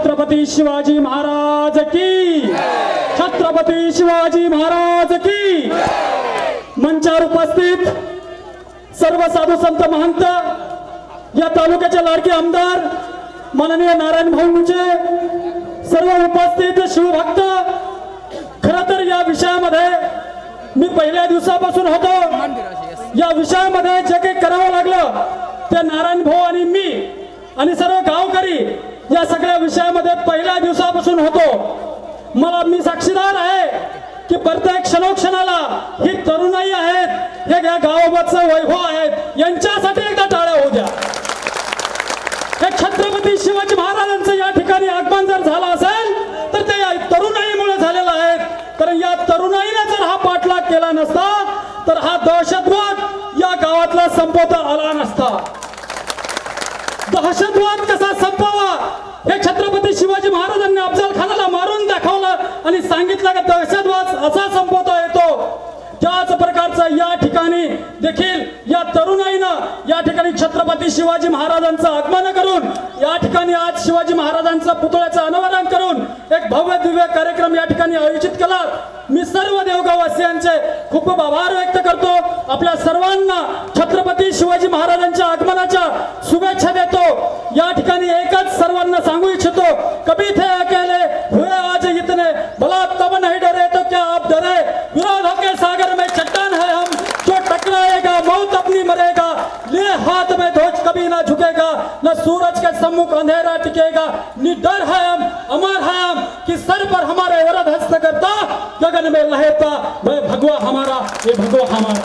छत्रपती शिवाजी महाराज की? छत्रपती शिवाजी महाराज की? मंचावर उपस्थित सर्व साधू संत महंत या तालुक्याचे लाडके आमदार माननीय नारायण भाऊ मुंजे सर्व उपस्थित शिवभक्त खर तर या विषयामध्ये मी पहिल्या दिवसापासून होतो. या विषयामध्ये जे काही करावं लागलं ते नारायण भाऊ आणि मी आणि सर्व गावकरी या सगळ्या विषयामध्ये पहिल्या दिवसापासून होतो. मला मी साक्षीदार आहे की प्रत्येक क्षणोक्षणाला ही तरुणाई आहेत हे या वैभव आहेत यांच्यासाठी एकदा टाळ्या होऊ द्या. हे छत्रपती शिवाजी महाराजांचं या ठिकाणी आगमन जर झालं असेल तर ते या तरुणाईमुळे झालेलं आहे. कारण या तरुणाईने जर हा पाठलाग केला नसता तर हा दहशतवाद या गावातला संपवता आला नसता. दहशतवाद कसा संपवा? हे छत्रपती शिवाजी महाराजांनी अफजल खानाला मारून दाखवलं आणि सांगितलं की दहशतवाद असा संपवता येतो. त्याच प्रकारचा या ठिकाणी देखील या तरुणाईनं या ठिकाणी छत्रपती शिवाजी महाराजांचं आगमन करून या ठिकाणी आज शिवाजी महाराजांचं पुतळ्याचं अनावरण करून एक भव्य दिव्य कार्यक्रम या ठिकाणी आयोजित केला. मी सर्व देवगाववासियांचे खूप खूप आभार व्यक्त करतो. आपल्या सर्वांना छत्रपती शिवाजी महाराजांच्या आगमनाच्या शुभेच्छा देतो. या ठिकाणी एकच सर्वांना सांगू इच्छितो कभी थे अकेले? हुए आज इतने? भला तब नहीं डरे तो क्या आप डरे? विरोधों के सागर में चट्टान है हम। जो टकराएगा, मौत अपनी मरेगा। ले हाथ में ध्वज कभी ना झुकेगा। न सूरज के सम्मुख अंधेरा टिकेगा। निडर है हम, अमर है हम, कि सर पर हमारे वरद हस्त करता गगन में लहता वह भगवा हमारा, ये भगवा हमारा।